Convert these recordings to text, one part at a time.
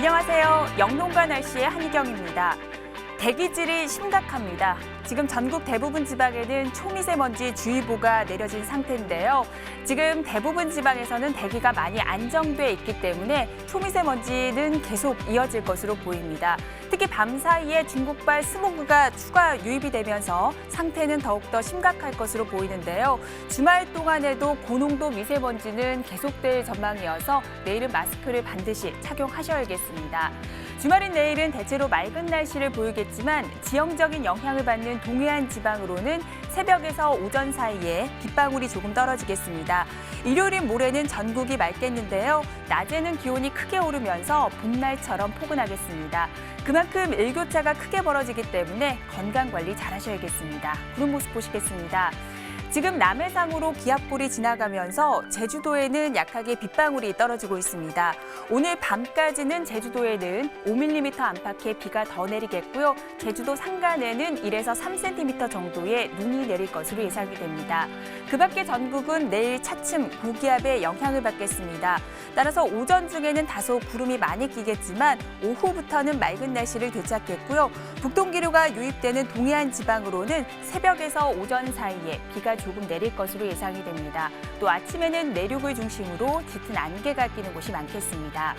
안녕하세요. 영농가 날씨의 한희경입니다. 대기질이 심각합니다. 지금 전국 대부분 지방에는 초미세먼지 주의보가 내려진 상태인데요. 지금 대부분 지방에서는 대기가 많이 안정돼 있기 때문에 초미세먼지는 계속 이어질 것으로 보입니다. 특히 밤 사이에 중국발 스모그가 추가 유입이 되면서 상태는 더욱더 심각할 것으로 보이는데요. 주말 동안에도 고농도 미세먼지는 계속될 전망이어서 내일은 마스크를 반드시 착용하셔야겠습니다. 주말인 내일은 대체로 맑은 날씨를 보이겠지만 지형적인 영향을 받는 동해안 지방으로는 새벽에서 오전 사이에 빗방울이 조금 떨어지겠습니다. 일요일인 모레는 전국이 맑겠는데요. 낮에는 기온이 크게 오르면서 봄날처럼 포근하겠습니다. 그만큼 일교차가 크게 벌어지기 때문에 건강 관리 잘 하셔야겠습니다. 구름 모습 보시겠습니다. 지금 남해상으로 기압골이 지나가면서 제주도에는 약하게 빗방울이 떨어지고 있습니다. 오늘 밤까지는 제주도에는 5mm 안팎의 비가 더 내리겠고요. 제주도 산간에는 1에서 3cm 정도의 눈이 내릴 것으로 예상이 됩니다. 그 밖에 전국은 내일 차츰 고기압의 영향을 받겠습니다. 따라서 오전 중에는 다소 구름이 많이 끼겠지만 오후부터는 맑은 날씨를 되찾겠고요. 북동기류가 유입되는 동해안 지방으로는 새벽에서 오전 사이에 비가 조금 내릴 것으로 예상이 됩니다. 또 아침에는 내륙을 중심으로 짙은 안개가 끼는 곳이 많겠습니다.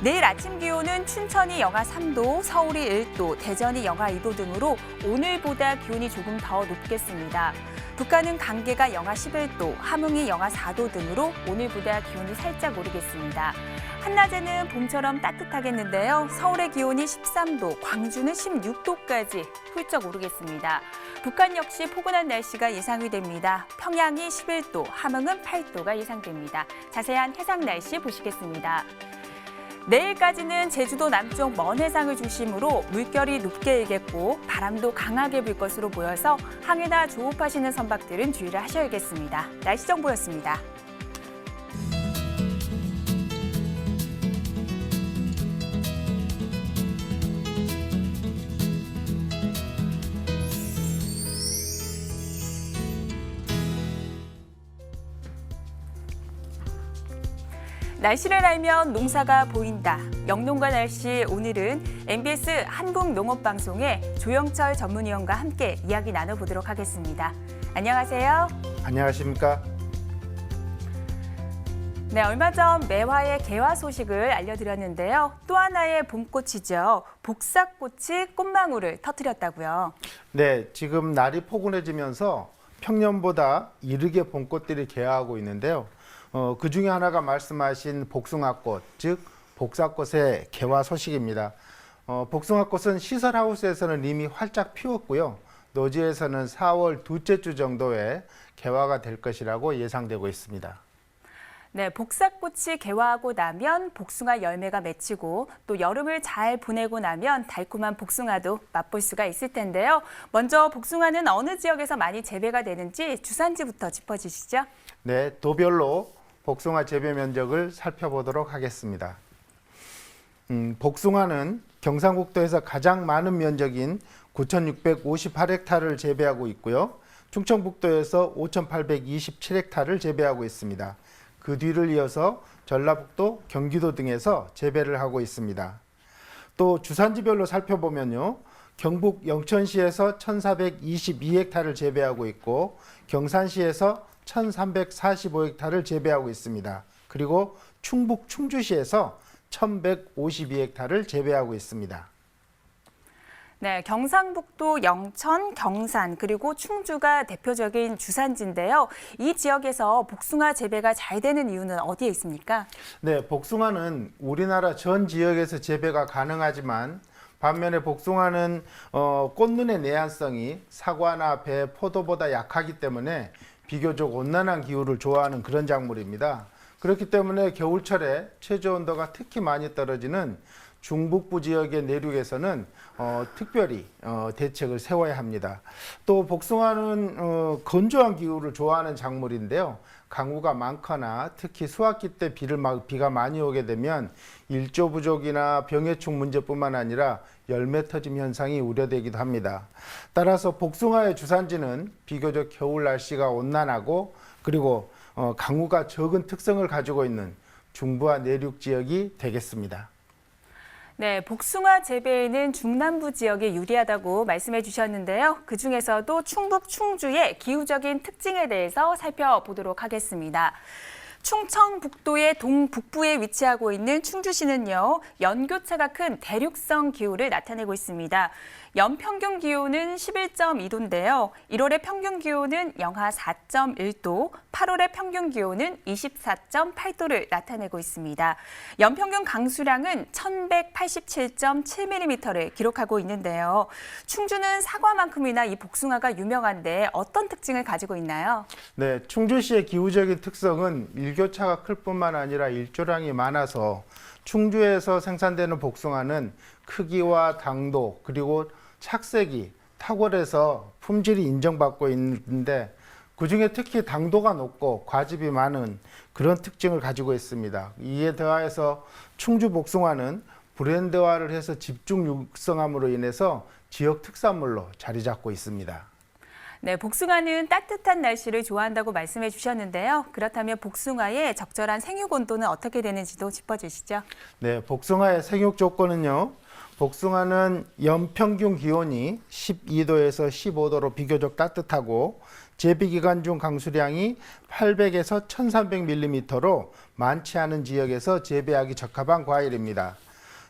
내일 아침 기온은 춘천이 영하 3도, 서울이 1도, 대전이 영하 2도 등으로 오늘보다 기온이 조금 더 높겠습니다. 북한은 강계가 영하 11도, 함흥이 영하 4도 등으로 오늘보다 기온이 살짝 오르겠습니다. 한낮에는 봄처럼 따뜻하겠는데요. 서울의 기온이 13도, 광주는 16도까지 훌쩍 오르겠습니다. 북한 역시 포근한 날씨가 예상이 됩니다. 평양이 11도, 함흥은 8도가 예상됩니다. 자세한 해상 날씨 보시겠습니다. 내일까지는 제주도 남쪽 먼 해상을 중심으로 물결이 높게 일겠고 바람도 강하게 불 것으로 보여서 항해나 조업하시는 선박들은 주의를 하셔야겠습니다. 날씨 정보였습니다. 날씨를 알면 농사가 보인다. 영농가 날씨 오늘은 MBS 한국농업방송의 조영철 전문위원과 함께 이야기 나눠보도록 하겠습니다. 안녕하세요. 안녕하십니까? 네, 얼마 전 매화의 개화 소식을 알려드렸는데요. 또 하나의 봄꽃이죠. 복사꽃이 꽃망울을 터뜨렸다고요. 네, 지금 날이 포근해지면서 평년보다 이르게 봄꽃들이 개화하고 있는데요. 어, 그 중에 하나가 말씀하신 복숭아꽃, 즉 복사꽃의 개화 소식입니다. 어, 복숭아꽃은 시설하우스에서는 이미 활짝 피웠고요. 노지에서는 4월 둘째 주 정도에 개화가 될 것이라고 예상되고 있습니다. 네, 복사꽃이 개화하고 나면 복숭아 열매가 맺히고 또 여름을 잘 보내고 나면 달콤한 복숭아도 맛볼 수가 있을 텐데요. 먼저 복숭아는 어느 지역에서 많이 재배가 되는지 주산지부터 짚어주시죠. 네, 도별로 복숭아 재배 면적을 살펴보도록 하겠습니다. 음, 복숭아는 경상북도에서 가장 많은 면적인 9,658헥타르를 재배하고 있고요. 충청북도에서 5,827헥타르를 재배하고 있습니다. 그 뒤를 이어서 전라북도, 경기도 등에서 재배를 하고 있습니다. 또 주산지별로 살펴보면요. 경북 영천시에서 1,422헥타르를 재배하고 있고 경산시에서 1,345헥타르를 재배하고 있습니다. 그리고 충북 충주시에서 1,152헥타르를 재배하고 있습니다. 네, 경상북도 영천, 경산 그리고 충주가 대표적인 주산지인데요. 이 지역에서 복숭아 재배가 잘 되는 이유는 어디에 있습니까? 네, 복숭아는 우리나라 전 지역에서 재배가 가능하지만 반면에 복숭아는 어, 꽃눈의 내한성이 사과나 배, 포도보다 약하기 때문에 비교적 온난한 기후를 좋아하는 그런 작물입니다. 그렇기 때문에 겨울철에 최저 온도가 특히 많이 떨어지는 중북부 지역의 내륙에서는 어, 특별히 어, 대책을 세워야 합니다. 또 복숭아는 어, 건조한 기후를 좋아하는 작물인데요. 강우가 많거나 특히 수확기 때 비를 막 비가 많이 오게 되면 일조 부족이나 병해충 문제뿐만 아니라 열매 터짐 현상이 우려되기도 합니다. 따라서 복숭아의 주산지는 비교적 겨울 날씨가 온난하고 그리고 어, 강우가 적은 특성을 가지고 있는 중부와 내륙 지역이 되겠습니다. 네, 복숭아 재배에는 중남부 지역이 유리하다고 말씀해 주셨는데요. 그 중에서도 충북 충주의 기후적인 특징에 대해서 살펴보도록 하겠습니다. 충청북도의 동북부에 위치하고 있는 충주시는요, 연교차가 큰 대륙성 기후를 나타내고 있습니다. 연평균 기온은 11.2도인데요. 1월의 평균 기온은 영하 4.1도, 8월의 평균 기온은 24.8도를 나타내고 있습니다. 연평균 강수량은 1187.7mm를 기록하고 있는데요. 충주는 사과만큼이나 이 복숭아가 유명한데 어떤 특징을 가지고 있나요? 네, 충주시의 기후적인 특성은 일교차가 클 뿐만 아니라 일조량이 많아서 충주에서 생산되는 복숭아는 크기와 당도 그리고 착색이 탁월해서 품질이 인정받고 있는데 그중에 특히 당도가 높고 과즙이 많은 그런 특징을 가지고 있습니다. 이에 더하여서 충주 복숭아는 브랜드화를 해서 집중 육성함으로 인해서 지역 특산물로 자리 잡고 있습니다. 네, 복숭아는 따뜻한 날씨를 좋아한다고 말씀해 주셨는데요. 그렇다면 복숭아의 적절한 생육 온도는 어떻게 되는지도 짚어주시죠. 네, 복숭아의 생육 조건은요. 복숭아는 연평균 기온이 12도에서 15도로 비교적 따뜻하고 재배 기간 중 강수량이 800에서 1300mm로 많지 않은 지역에서 재배하기 적합한 과일입니다.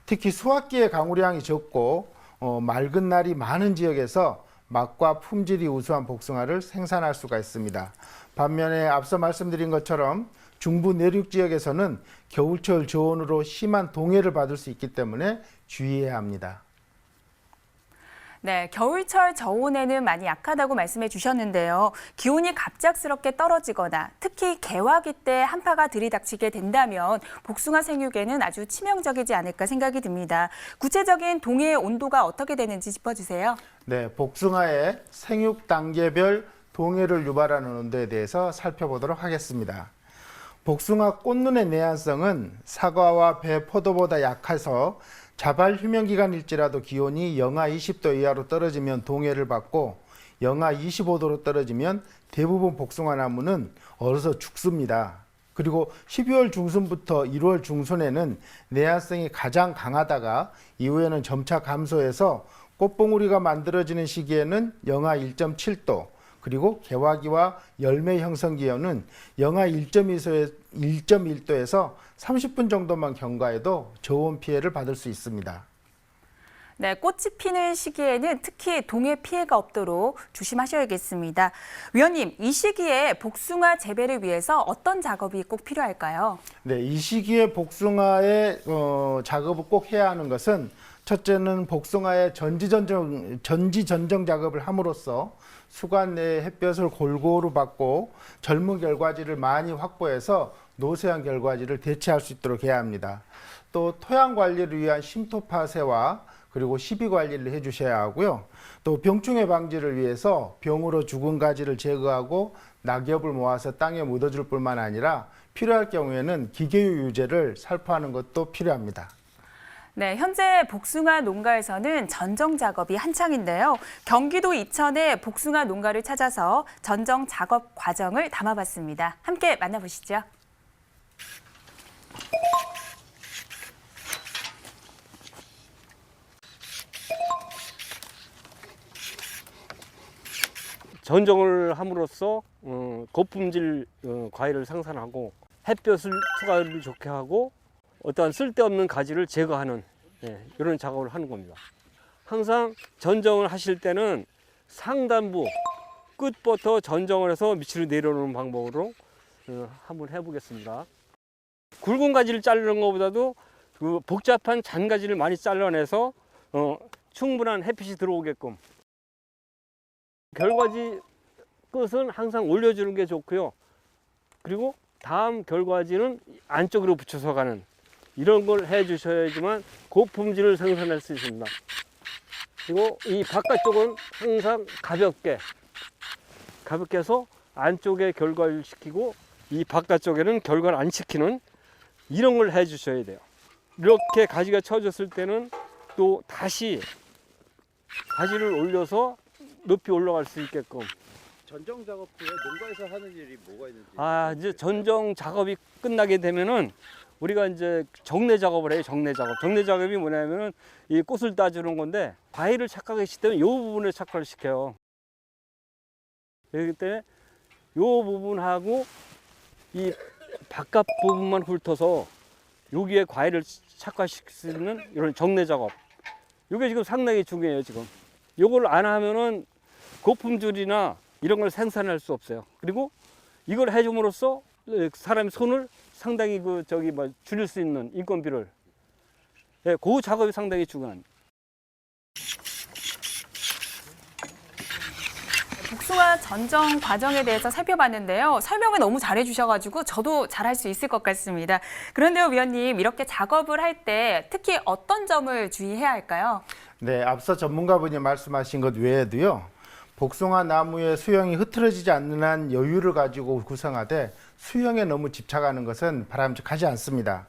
특히 수확기에 강우량이 적고 어, 맑은 날이 많은 지역에서 맛과 품질이 우수한 복숭아를 생산할 수가 있습니다. 반면에 앞서 말씀드린 것처럼 중부 내륙 지역에서는 겨울철 저온으로 심한 동해를 받을 수 있기 때문에 주의해야 합니다. 네, 겨울철 저온에는 많이 약하다고 말씀해 주셨는데요. 기온이 갑작스럽게 떨어지거나 특히 개화기 때 한파가 들이닥치게 된다면 복숭아 생육에는 아주 치명적이지 않을까 생각이 듭니다. 구체적인 동해의 온도가 어떻게 되는지 짚어주세요. 네, 복숭아의 생육 단계별 동해를 유발하는 온도에 대해서 살펴보도록 하겠습니다. 복숭아 꽃눈의 내한성은 사과와 배, 포도보다 약해서 자발 휴면 기간일지라도 기온이 영하 20도 이하로 떨어지면 동해를 받고 영하 25도로 떨어지면 대부분 복숭아 나무는 얼어서 죽습니다. 그리고 12월 중순부터 1월 중순에는 내한성이 가장 강하다가 이후에는 점차 감소해서 꽃봉우리가 만들어지는 시기에는 영하 1.7도, 그리고 개화기와 열매 형성 기온은 영하 1.2도에서 1.1도에서 30분 정도만 경과해도 저온 피해를 받을 수 있습니다. 네, 꽃이 피는 시기에는 특히 동해 피해가 없도록 조심하셔야겠습니다. 위원님, 이 시기에 복숭아 재배를 위해서 어떤 작업이 꼭 필요할까요? 네, 이 시기에 복숭아의 어, 작업을 꼭 해야 하는 것은 첫째는 복숭아의 전지전정 전지전정 작업을 함으로써 수관 내 햇볕을 골고루 받고 젊은 결과지를 많이 확보해서 노쇠한 결과지를 대체할 수 있도록 해야 합니다. 또 토양 관리를 위한 심토 파쇄와 그리고 시비 관리를 해주셔야 하고요. 또 병충해 방지를 위해서 병으로 죽은 가지를 제거하고 낙엽을 모아서 땅에 묻어줄 뿐만 아니라 필요할 경우에는 기계유 유제를 살포하는 것도 필요합니다. 네, 현재 복숭아 농가에서는 전정 작업이 한창인데요. 경기도 이천의 복숭아 농가를 찾아서 전정 작업 과정을 담아봤습니다. 함께 만나보시죠. 전정을 함으로써 어, 고품질 어, 과일을 생산하고 햇볕을 투과를 좋게 하고 어떠한 쓸데없는 가지를 제거하는 예, 이런 작업을 하는 겁니다. 항상 전정을 하실 때는 상단부 끝부터 전정을 해서 밑으로 내려오는 방법으로 어, 한번 해보겠습니다. 굵은 가지를 자르는 것보다도 그 복잡한 잔가지를 많이 잘라내서 어, 충분한 햇빛이 들어오게끔 결과지 끝은 항상 올려주는 게 좋고요. 그리고 다음 결과지는 안쪽으로 붙여서 가는 이런 걸 해 주셔야지만 고품질을 생산할 수 있습니다. 그리고 이 바깥쪽은 항상 가볍게 가볍게 해서 안쪽에 결과를 시키고 이 바깥쪽에는 결과를 안 시키는 이런 걸 해 주셔야 돼요. 이렇게 가지가 쳐졌을 때는 또 다시 가지를 올려서 높이 올라갈 수 있게끔 전정 작업 후에 농가에서 하는 일이 뭐가 있는지. 아 이제 전정 작업이 끝나게 되면은 우리가 이제 정례 작업을 해요. 정례 작업. 정례 작업이 뭐냐면은 이 꽃을 따주는 건데 과일을 착하게 시키면 요 부분을 착화를 시켜요. 그렇기 때문에 요 부분하고 이 바깥 부분만 훑어서 여기에 과일을 있는 이런 정례 작업. 이게 지금 상당히 중요해요. 지금 요걸 안 하면은 고품질이나 이런 걸 생산할 수 없어요. 그리고 이걸 해줌으로써 사람의 손을 상당히 그 저기 뭐 줄일 수 있는 인건비를 예, 그 작업이 상당히 중요한. 복숭아 전정 과정에 대해서 살펴봤는데요. 설명을 너무 잘해 주셔가지고 저도 잘할 수 있을 것 같습니다. 그런데요, 위원님 이렇게 작업을 할 때 특히 어떤 점을 주의해야 할까요? 네, 앞서 전문가분이 말씀하신 것 외에도요. 복숭아 나무의 수영이 흐트러지지 않는 한 여유를 가지고 구성하되 수영에 너무 집착하는 것은 바람직하지 않습니다.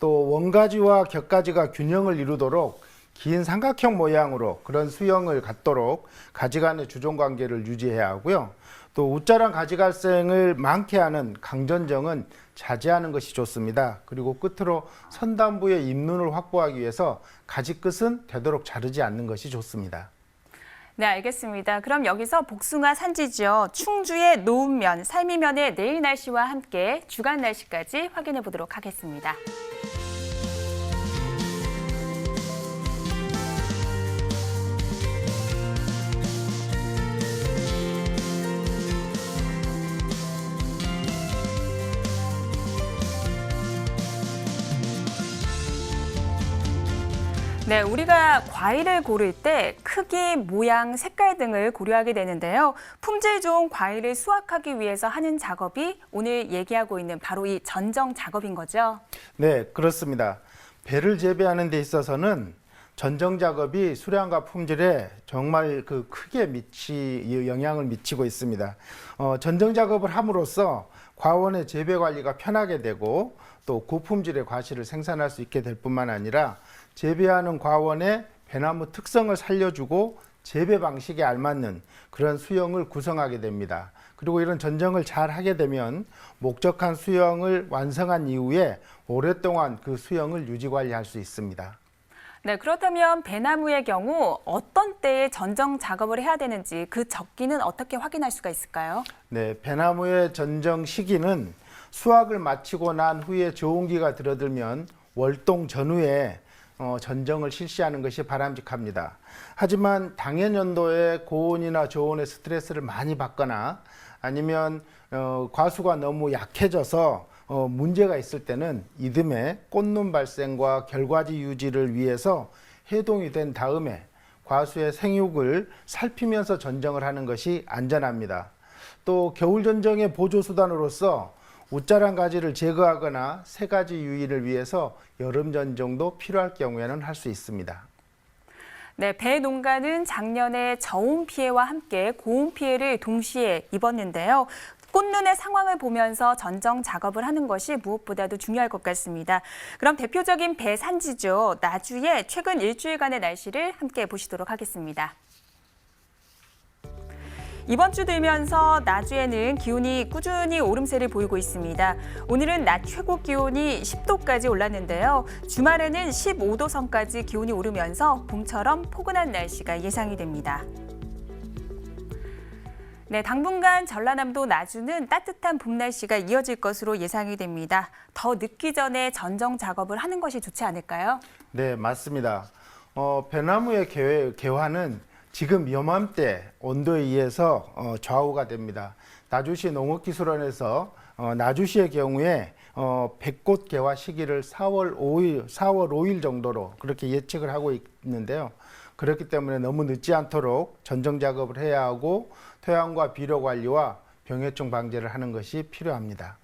또 원가지와 격가지가 균형을 이루도록 긴 삼각형 모양으로 그런 수영을 갖도록 가지 간의 주종 관계를 유지해야 하고요. 또 웃자랑 가지 갈생을 많게 하는 강전정은 자제하는 것이 좋습니다. 그리고 끝으로 선단부의 잎눈을 확보하기 위해서 가지 끝은 되도록 자르지 않는 것이 좋습니다. 네, 알겠습니다. 그럼 여기서 복숭아 산지죠. 충주의 노은면, 살미면의 내일 날씨와 함께 주간 날씨까지 확인해 보도록 하겠습니다. 네, 우리가 과일을 고를 때 크기, 모양, 색깔 등을 고려하게 되는데요. 품질 좋은 과일을 수확하기 위해서 하는 작업이 오늘 얘기하고 있는 바로 이 전정 작업인 거죠. 네, 그렇습니다. 배를 재배하는 데 있어서는 전정 작업이 수량과 품질에 정말 그 크게 미치 영향을 미치고 있습니다. 어, 전정 작업을 함으로써 과원의 재배 관리가 편하게 되고 또 고품질의 과실을 생산할 수 있게 될 뿐만 아니라 재배하는 과원의 배나무 특성을 살려주고 재배 방식에 알맞는 그런 수영을 구성하게 됩니다. 그리고 이런 전정을 잘 하게 되면 목적한 수영을 완성한 이후에 오랫동안 그 수영을 유지 관리할 수 있습니다. 네, 그렇다면 배나무의 경우 어떤 때에 전정 작업을 해야 되는지 그 적기는 어떻게 확인할 수가 있을까요? 네, 배나무의 전정 시기는 수확을 마치고 난 후에 저온기가 들어들면 월동 전후에 어, 전정을 실시하는 것이 바람직합니다. 하지만 당해 연도에 고온이나 저온의 스트레스를 많이 받거나 아니면 어, 과수가 너무 약해져서 어, 문제가 있을 때는 이듬해 꽃눈 발생과 결과지 유지를 위해서 해동이 된 다음에 과수의 생육을 살피면서 전정을 하는 것이 안전합니다. 또 겨울 전정의 보조 수단으로서 웃자란 가지를 제거하거나 새 가지 유의를 위해서 여름 전 정도 필요할 경우에는 할 수 있습니다. 네, 배 농가는 작년에 저온 피해와 함께 고온 피해를 동시에 입었는데요. 꽃눈의 상황을 보면서 전정 작업을 하는 것이 무엇보다도 중요할 것 같습니다. 그럼 대표적인 배 산지죠. 나주의 최근 일주일간의 날씨를 함께 보시도록 하겠습니다. 이번 주 들면서 나주에는 기온이 꾸준히 오름세를 보이고 있습니다. 오늘은 낮 최고 기온이 10도까지 올랐는데요. 주말에는 15도 선까지 기온이 오르면서 봄처럼 포근한 날씨가 예상이 됩니다. 네, 당분간 전라남도 나주는 따뜻한 봄 날씨가 이어질 것으로 예상이 됩니다. 더 늦기 전에 전정 작업을 하는 것이 좋지 않을까요? 네, 맞습니다. 어, 배나무의 개, 개화는 지금 요맘때 온도에 의해서 어, 좌우가 됩니다. 나주시 농업기술원에서 어, 나주시의 경우에 어, 백꽃 개화 시기를 4월 5일, 4월 5일 정도로 그렇게 예측을 하고 있는데요. 그렇기 때문에 너무 늦지 않도록 전정 작업을 해야 하고 토양과 비료 관리와 병해충 방제를 하는 것이 필요합니다.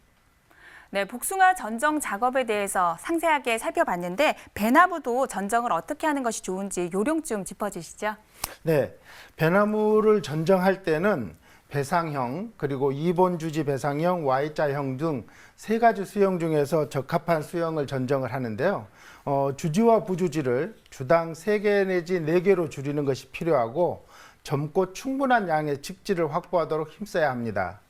네, 복숭아 전정 작업에 대해서 상세하게 살펴봤는데 배나무도 전정을 어떻게 하는 것이 좋은지 요령 좀 짚어주시죠. 네, 배나무를 전정할 때는 배상형 그리고 이본 주지 배상형, Y자형 등 세 가지 수형 중에서 적합한 수형을 전정을 하는데요. 어, 주지와 부주지를 주당 세개 내지 네 개로 줄이는 것이 필요하고 젊고 충분한 양의 측지를 확보하도록 힘써야 합니다.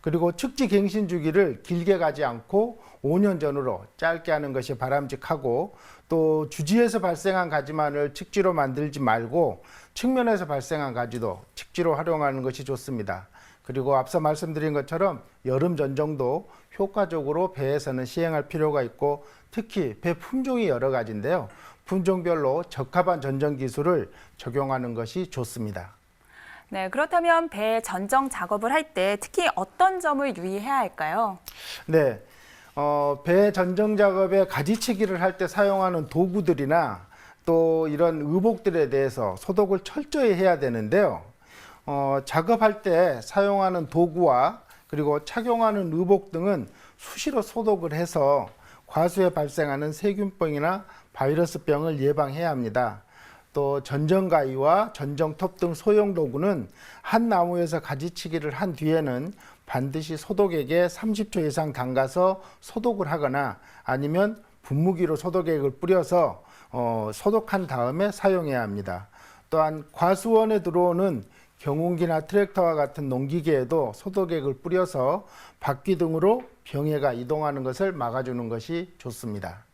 그리고 측지 갱신 주기를 길게 가지 않고 5년 전으로 짧게 하는 것이 바람직하고 또 주지에서 발생한 가지만을 측지로 만들지 말고 측면에서 발생한 가지도 측지로 활용하는 것이 좋습니다. 그리고 앞서 말씀드린 것처럼 여름 전정도 효과적으로 배에서는 시행할 필요가 있고 특히 배 품종이 여러 가지인데요. 품종별로 적합한 전정 기술을 적용하는 것이 좋습니다. 네, 그렇다면 배 전정 작업을 할 때 특히 어떤 점을 유의해야 할까요? 네. 어, 배 전정 작업에 가지치기를 할 때 사용하는 도구들이나 또 이런 의복들에 대해서 소독을 철저히 해야 되는데요. 어, 작업할 때 사용하는 도구와 그리고 착용하는 의복 등은 수시로 소독을 해서 과수에 발생하는 세균병이나 바이러스병을 예방해야 합니다. 또 전정가위와 전정톱 등 소형 도구는 한 나무에서 가지치기를 한 뒤에는 반드시 소독액에 30초 이상 담가서 소독을 하거나 아니면 분무기로 소독액을 뿌려서 어, 소독한 다음에 사용해야 합니다. 또한 과수원에 들어오는 경운기나 트랙터와 같은 농기계에도 소독액을 뿌려서 바퀴 등으로 병해가 이동하는 것을 막아주는 것이 좋습니다.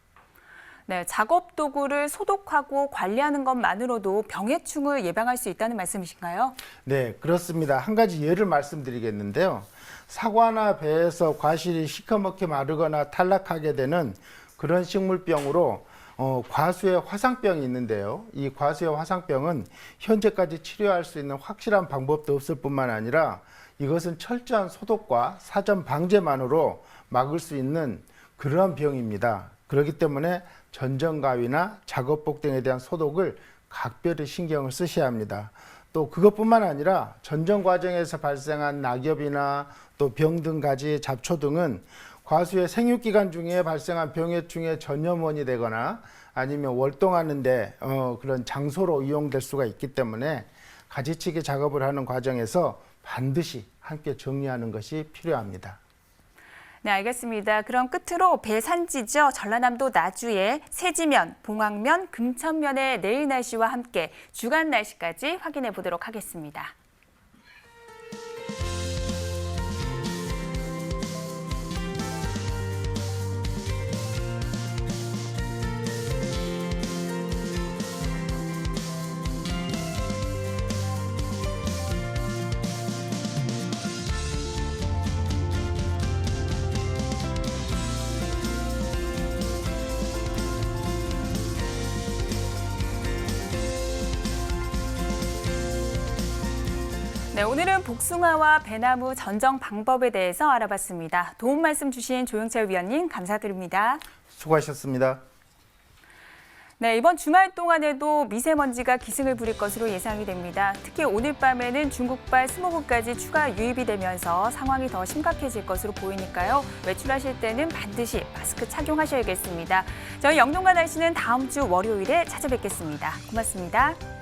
네, 작업 도구를 소독하고 관리하는 것만으로도 병해충을 예방할 수 있다는 말씀이신가요? 네, 그렇습니다. 한 가지 예를 말씀드리겠는데요. 사과나 배에서 과실이 시커멓게 마르거나 탈락하게 되는 그런 식물병으로 어, 과수의 화상병이 있는데요. 이 과수의 화상병은 현재까지 치료할 수 있는 확실한 방법도 없을 뿐만 아니라 이것은 철저한 소독과 사전 방제만으로 막을 수 있는 그러한 병입니다. 그렇기 때문에 전정가위나 작업복 등에 대한 소독을 각별히 신경을 쓰셔야 합니다. 또 그것뿐만 아니라 전정 과정에서 발생한 낙엽이나 또 병 등 가지 잡초 등은 과수의 생육 기간 중에 발생한 병해충의 전염원이 되거나 아니면 월동하는데 어, 그런 장소로 이용될 수가 있기 때문에 가지치기 작업을 하는 과정에서 반드시 함께 정리하는 것이 필요합니다. 네, 알겠습니다. 그럼 끝으로 배 산지죠. 전라남도 나주의 세지면, 봉황면, 금천면의 내일 날씨와 함께 주간 날씨까지 확인해 보도록 하겠습니다. 네, 오늘은 복숭아와 배나무 전정 방법에 대해서 알아봤습니다. 도움 말씀 주신 조영철 위원님 감사드립니다. 수고하셨습니다. 네, 이번 주말 동안에도 미세먼지가 기승을 부릴 것으로 예상이 됩니다. 특히 오늘 밤에는 중국발 스모그까지 추가 유입이 되면서 상황이 더 심각해질 것으로 보이니까요. 외출하실 때는 반드시 마스크 착용하셔야겠습니다. 저희 영동과 날씨는 다음 주 월요일에 찾아뵙겠습니다. 고맙습니다.